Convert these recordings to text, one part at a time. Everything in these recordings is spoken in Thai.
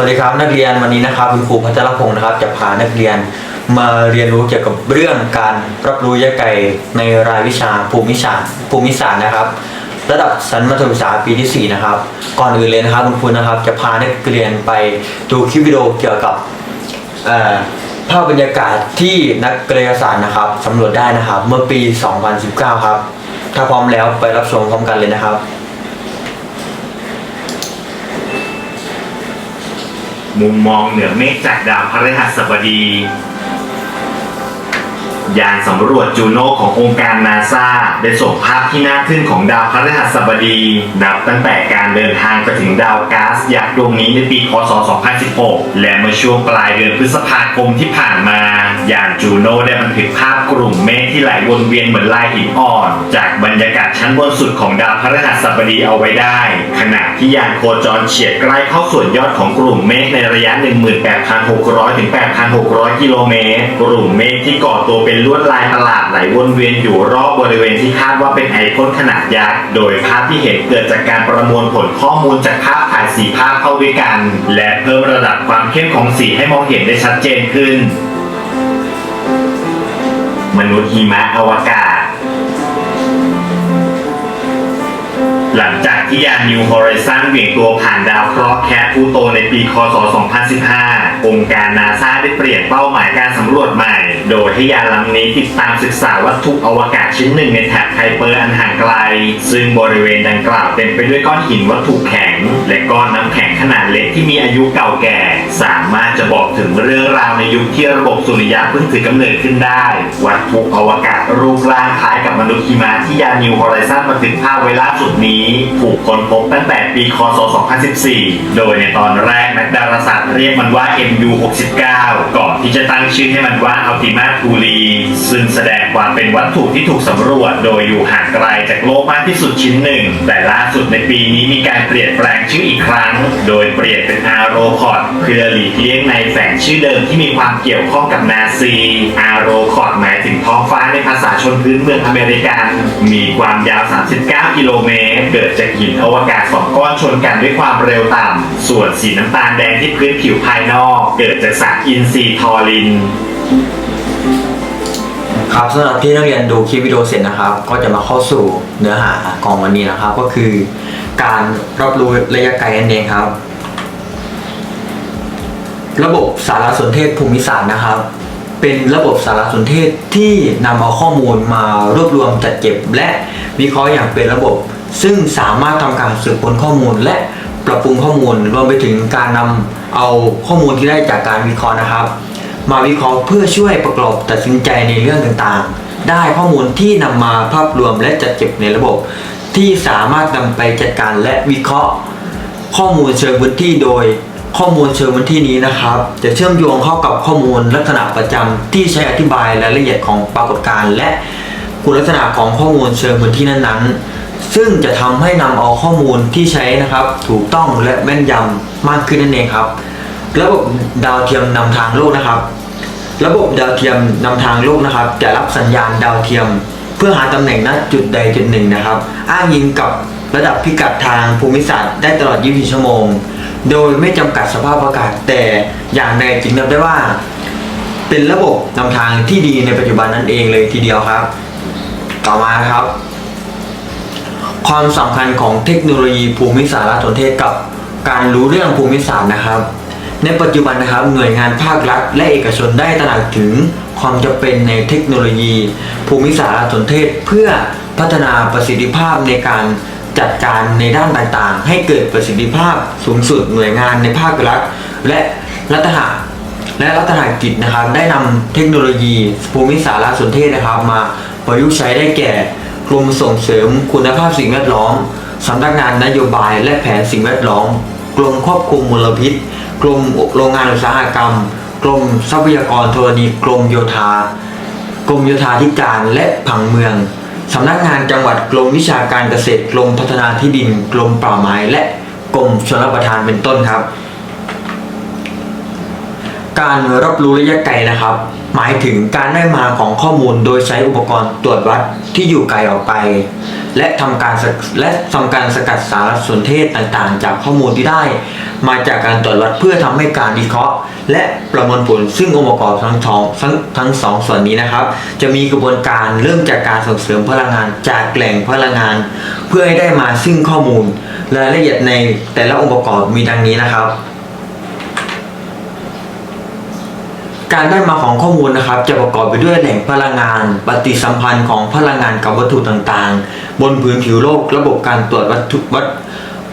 วัสดีครับนักเรียนวันนี้นะครับคุณครูพัชรพงศ์นะครับจะพานักเรียนมาเรียนรู้เกี่ยวกับเรื่องการรับรู้ยะไก่ในรายวิชาภูมิศาสตร์ภูมิศาสตร์นะครับ ระดับชั้นมัธยมศึกษาปีที่ 4 นะครับ ก่อนอื่นเลยนะครับคุณครูนะครับ จะพานักเรียนไปดูคลิปวิดีโอเกี่ยวกับภาพบรรยากาศที่นักกายศาสตร์นะครับสำรวจได้นะครับเมื่อปี 2019 ครับ ถ้าพร้อมแล้วไปรับชมพร้อมกันเลยนะครับ มุมมองเหนือเมฆจากดาวพฤหัสบดี ยานสำรวจจูโน่ขององค์การนาซาได้ส่งภาพที่น่าทึ่งของดาวพฤหัสบดี นับตั้งแต่การเดินทางไปถึงดาวก๊าซยักษ์ดวงนี้ในปี คศ 2016 และเมื่อช่วงปลายเดือนพฤษภาคมที่ผ่านมา ยานจูโน่ได้บันทึกภาพ กลุ่มเมฆที่ไหลวนเวียนเหมือนลายหินอ่อน จากบรรยากาศชั้นบนสุดของดาวพฤหัสบดีเอาไว้ได้ ขณะที่ยานโคจรเฉียดใกล้เข้าส่วนยอดของกลุ่มเมฆในระยะ 18,600 ถึง 8,600 กิโลเมตร กลุ่มเมฆที่ก่อตัวเป็นลวดลายประหลาดไหลวนเวียนอยู่รอบบริเวณที่คาดว่าเป็นไอพ่นขนาดยักษ์ โดยภาพที่เห็นเกิดจากการประมวลผลข้อมูลจากภาพถ่ายสีภาพเข้าด้วยกัน และเพิ่มระดับความเข้มของสีให้มองเห็นได้ชัดเจนขึ้น มนุษย์หิมะอวกาศ หลังจากที่ยานนิวฮอริซันเหวี่ยงตัวผ่านดาวเคราะห์แคทพูโตในปีคศ 2015องค์การนาซาได้เปลี่ยนเป้าหมายการสำรวจใหม่ โดยให้ยานลำนี้ติดตามศึกษาวัตถุอวกาศชิ้นหนึ่งในแถบไคเปอร์อันห่างไกล ซึ่งบริเวณดังกล่าวเต็มไปด้วยก้อนหินวัตถุแข็ง และก้อนน้ำแข็งขนาดเล็กที่มีอายุเก่าแก่ สามารถจะบอกถึงเรื่องราวในยุคที่ระบบสุริยะเพิ่งถือกำเนิดขึ้นได้ วัตถุอวกาศรูปร่างคล้ายกับมนุษย์หิมะที่ยาน New Horizon บันทึกภาพไว้ล่าสุดนี้ถูกค้นพบตั้งแต่ปีคศ 2014 โดยในตอนแรกนักดาราศาสตร์เรียกมันว่า m 69 ก่อนที่จะตั้งชื่อให้มันว่า Ultima Thule ซึ่งแสดงความเป็นวัตถุที่ถูกสำรวจโดยอยู่ห่างไกลจากโลกมากที่สุดชิ้นหนึ่ง แต่ล่าสุดในปีนี้มีการเปลี่ยนแปลงชื่ออีกครั้ง โดยเปลี่ยนเป็น a r o c o t เพื่อหลีกเลี่ยงในแฝงชื่อเดิมที่มีความเกี่ยวข้องกับนาซี a r o c o t หมายถึงท้องฟ้าในภาษาชนพื้นเมืองอเมริกัน มีความยาว 39 กิโลเมตร เกิดจากหินอวกาศสองก้อนชนกันด้วยความเร็วต่ำส่วนสีน้ำตาลแดงที่พื้นผิวภายนอกเกิดจากสารอินทรีย์ทอริน ครับสำหรับที่นักเรียนดูคลิปวิดีโอเสร็จนะครับ ก็จะมาเข้าสู่เนื้อหาของวันนี้นะครับ ก็คือการรับรู้ระยะไกลนั่นเองครับ ระบบสารสนเทศภูมิศาสตร์นะครับ เป็นระบบสารสนเทศที่นำเอาข้อมูลมารวบรวมจัดเก็บ และวิเคราะห์อย่างเป็นระบบ ซึ่งสามารถทำการสืบค้นข้อมูลและ ปรับปรุงข้อมูลรวมไปถึงการนำเอาข้อมูลที่ได้จากการวิเคราะห์นะครับ มาวิเคราะห์เพื่อช่วยประกอบตัดสินใจในเรื่องต่างๆ ได้ข้อมูลที่นำมาภาพรวมและจัดเก็บในระบบ ที่สามารถนำไปจัดการและวิเคราะห์ ข้อมูลเชิงพื้นที่โดยข้อมูลเชิงพื้นที่นี้นะครับ จะเชื่อมโยงเข้ากับข้อมูลลักษณะประจำที่ใช้อธิบายรายละเอียดของปรากฏการณ์และคุณลักษณะของข้อมูลเชิงพื้นที่นั้นๆ ซึ่งจะทำให้นำเอาข้อมูลที่ใช้นะครับ ถูกต้องและแม่นยำมากขึ้นนั่นเองครับ ระบบดาวเทียมนำทางโลกนะครับ ระบบดาวเทียมนำทางโลกนะครับ จะรับสัญญาณดาวเทียม เพื่อหาตำแหน่งณจุดใดจุดหนึ่งนะครับ อ้างอิงกับระดับพิกัดทางภูมิศาสตร์ได้ตลอด 24 ชั่วโมง โดยไม่จำกัดสภาพอากาศแต่อย่างใดจึงนับได้ว่า เป็นระบบนำทางที่ดีในปัจจุบันนั่นเองเลยทีเดียวครับ ต่อมาครับ ความสำคัญของเทคโนโลยีภูมิสารสนเทศกับการรู้เรื่องภูมิศาสตร์นะครับ ในปัจจุบันนะครับหน่วยงานภาครัฐและเอกชนได้ตระหนักถึงความจำเป็นในเทคโนโลยี ภูมิสารสนเทศ เพื่อพัฒนาประสิทธิภาพในการจัดการในด้านต่างๆ ให้เกิดประสิทธิภาพสูงสุดหน่วยงานในภาครัฐและรัฐหาและรัฐหากิจนะครับ ได้นำเทคโนโลยีภูมิสารสนเทศนะครับ มาประยุกต์ใช้ได้แก่ กรมส่งเสริมคุณภาพสิ่งแวดล้อมสำนักงานนโยบายและแผนสิ่งแวดล้อม กรมควบคุมมลพิษ กรมโรงงานอุตสาหกรรม กรมทรัพยากรธรณีกรมโยธา กรมโยธาธิการและผังเมืองสำนักงานจังหวัดกรมวิชาการเกษตรกรมพัฒนาที่ดิน กรมป่าไม้และกรมชลประทานเป็นต้นครับ การรับรู้ระยะไกลนะครับ หมายถึงการได้มาของข้อมูลโดยใช้อุปกรณ์ตรวจวัดที่อยู่ไกลออกไป และทำการและทำการสกัดสารสนเทศต่างๆ จากข้อมูลที่ได้ มาจากการตรวจวัดเพื่อทำให้การวิเคราะห์ และประมวลผลซึ่งองค์ประกอบทั้งสองทั้งทั้งสองส่วนนี้นะครับ จะมีกระบวนการเริ่มจากการส่งเสริมพลังงานจากแหล่งพลังงาน เพื่อให้ได้มาซึ่งข้อมูลรายละเอียดในแต่ละองค์ประกอบมีดังนี้นะครับ การได้มาของข้อมูลนะครับ จะประกอบไปด้วยแหล่งพลังงาน ปฏิสัมพันธ์ของพลังงานกับวัตถุต่างๆ บนพื้นผิวโลก ระบบการตรวจวัตถุวัด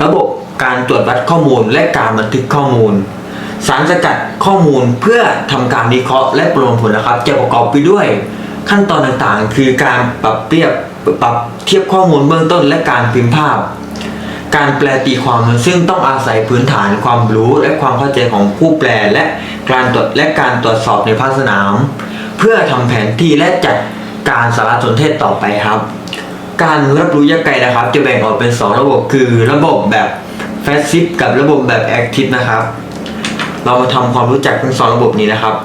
ระบบการตรวจวัดข้อมูล และการบันทึกข้อมูล สารสกัดข้อมูลเพื่อทำการวิเคราะห์และประมวลผลนะครับ จะประกอบไปด้วยขั้นตอนต่างๆ คือการปรับเทียบปรับเทียบข้อมูลเบื้องต้น และการพิมพ์ภาพ การแปลตีความซึ่งต้องอาศัยพื้นฐานความรู้และความเข้าใจของผู้แปลและ การตรวจและการตรวจสอบในภาคสนาม เพื่อทำแผนที่และจัดการสารสนเทศต่อไปครับ การรับรู้ยักไกลนะครับ จะแบ่งออกเป็น 2 ระบบคือระบบแบบแฟสซิฟกับระบบแบบแอคทีฟนะครับ เรามาทำความรู้จักทั้งสองระบบนี้นะครับ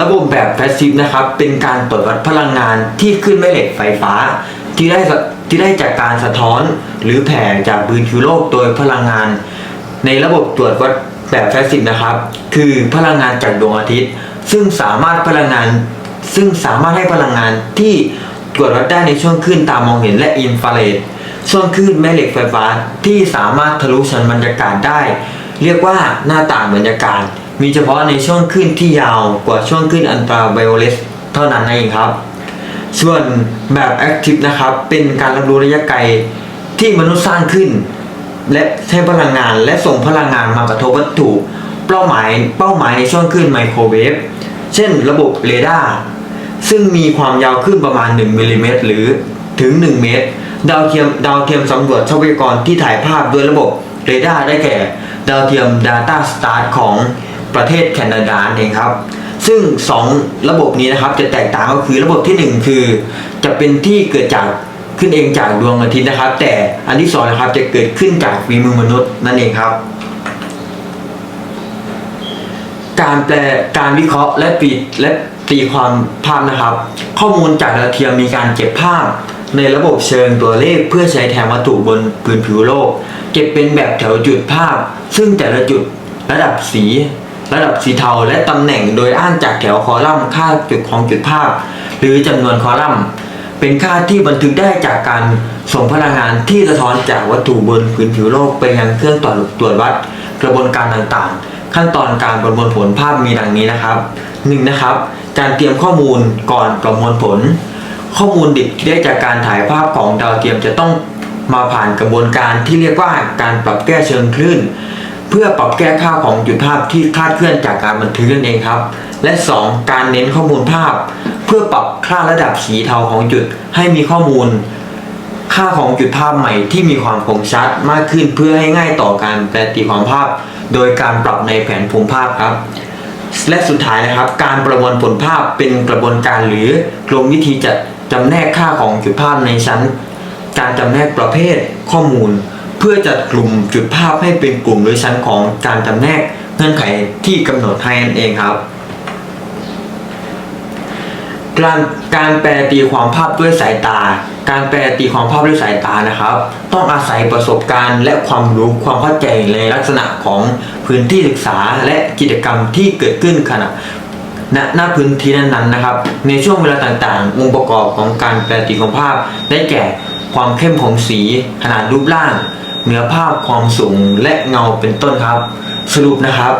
ระบบแบบแพสซีฟนะครับ เป็นการตรวจวัดพลังงานที่ขึ้นแม่เหล็กไฟฟ้า ที่ได้ที่ได้จากการสะท้อนหรือแผ่จากพื้นผิวโลกโดยพลังงาน ในระบบตรวจวัด แบบแพสซีฟนะครับ คือพลังงานจากดวงอาทิตย์ ซึ่งสามารถพลังงาน ซึ่งสามารถให้พลังงานที่ตรวจวัดได้ในช่วงคลื่นตามองเห็นและอินฟราเรดช่วงคลื่นแม่เหล็กไฟฟ้าที่สามารถทะลุชั้นบรรยากาศได้ เรียกว่าหน้าต่างบรรยากาศ มีเฉพาะในช่วงคลื่นที่ยาวกว่าช่วงคลื่นอันตราไวโอเลตเท่านั้นเองครับ ส่วนแบบแอคทีฟนะครับเป็นการรับรู้ระยะไกลที่มนุษย์สร้างขึ้น และใช้พลังงานและส่งพลังงานมากระทบวัตถุ เป้าหมายเป้าหมายในช่วงคลื่นไมโครเวฟเช่นระบบเรดาร์ซึ่งมีความยาวขึ้นประมาณ 1มิลลิเมตรหรือถึง 1 เมตร ดาวเทียมดาวเทียมสำรวจทรัพยากรที่ถ่ายภาพโดยระบบเรดาร์ได้แก่ ดาวเทียม Data Star ของประเทศแคนาดาเองครับ ซึ่ง 2 ระบบนี้นะครับจะแตกต่างก็คือระบบทีหนึ่1 คือ จะเป็นที่เกิดจาก ขึ้นเองจากดวงอาทิตย์นะครับ แต่อันที่2นะครับจะเกิดขึ้นจากฝีมือมนุษย์นั่นเองครับ การแปลการวิเคราะห์และปีและตีความภาพนะครับ ข้อมูลจากดาวเทียมมีการเก็บภาพ ในระบบเชิงตัวเลขเพื่อใช้แทนวัตถุบนพื้นผิวโลก เก็บเป็นแบบแถวจุดภาพ ซึ่งแต่ละจุดระดับสี ระดับสีเทาและตำแหน่งโดยอ้างจากแถวคอลัมน์ค่าจุดของจุดภาพ หรือจำนวนคอลัมน์ เป็นค่าที่บันทึกได้จากการส่งพลังงานที่สะท้อนจากวัตถุบนพื้นผิวโลกไปยังเครื่องตรวจตรวจวัดกระบวนการต่างๆ ขั้นตอนการประมวลผลภาพมีดังนี้นะครับหนึ่งนะครับ การเตรียมข้อมูลก่อนประมวลผล ข้อมูลดิบที่ได้จากการถ่ายภาพของดาวเทียมจะต้องมาผ่านกระบวนการที่เรียกว่าการปรับแก้เชิงคลื่น เพื่อปรับแก้ค่าของจุดภาพที่คลาดเคลื่อนจากการบันทึกนั่นเองครับ และ 2. การเน้นข้อมูลภาพ เพื่อปรับค่าระดับสีเทาของจุดให้มีข้อมูล ค่าของจุดภาพใหม่ที่มีความคมชัดมากขึ้นเพื่อให้ง่ายต่อการแปลตีความภาพ โดยการปรับในแผนภูมิภาพครับ และสุดท้ายนะครับ การประมวลผลภาพเป็นกระบวนการหรือกลมวิธีจัดจำแนกค่าของจุดภาพในชั้น การจำแนกประเภทข้อมูล เพื่อจัดกลุ่มจุดภาพให้เป็นกลุ่มหรือชั้นของการจำแนกเงื่อนไขที่กำหนดให้นั่นเองครับ การการแปลตีความภาพด้วยสายตา การแปลตีความภาพด้วยสายตานะครับ ต้องอาศัยประสบการณ์และความรู้ความเข้าใจในลักษณะของพื้นที่ศึกษาและกิจกรรมที่เกิดขึ้นขณะณณพื้นที่นั้นๆนะครับ ในช่วงเวลาต่างๆ องค์ประกอบของการแปลตีความภาพ ได้แก่ความเข้มของสีขนาดรูปร่าง เนื้อภาพความสูงและเงาเป็นต้นครับ สรุปนะครับ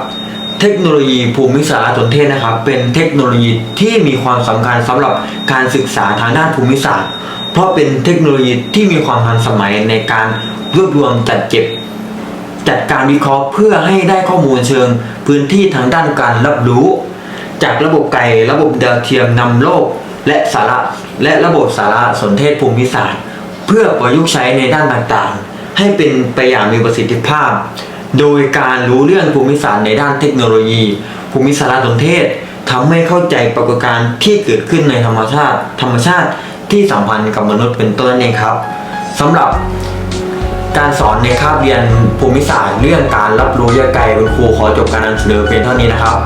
เทคโนโลยีภูมิสารสนเทศนะครับ เป็นเทคโนโลยีที่มีความสำคัญสำหรับการศึกษาทางด้านภูมิศาสตร์ เพราะเป็นเทคโนโลยีที่มีความทันสมัยในการรวบรวมจัดเก็บ จัดการวิเคราะห์เพื่อให้ได้ข้อมูลเชิง พื้นที่ทางด้านการรับรู้ จากระบบไกลระบบดาวเทียมนำโลก และสาระและระบบสารสนเทศภูมิศาสตร์ เพื่อประยุกต์ใช้ในด้านต่างๆ ให้เป็นไปอย่างมีประสิทธิภาพ โดยการรู้เรื่องภูมิศาสตร์ในด้านเทคโนโลยี ภูมิสารสนเทศทำให้เข้าใจปรากฏการณ์ที่เกิดขึ้นในธรรมชาติ ธรรมชาติที่สัมพันธ์กับมนุษย์เป็นต้นนั่นเองครับสำหรับการสอนในคาบเรียนภูมิศาสตร์เรื่องการรับรู้ยาไกลคุณครูขอจบการนำเสนอเพียงเท่านี้นะครับ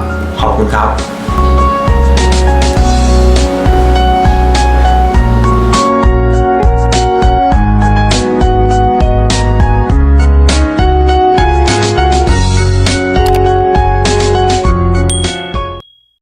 ขอบคุณครับ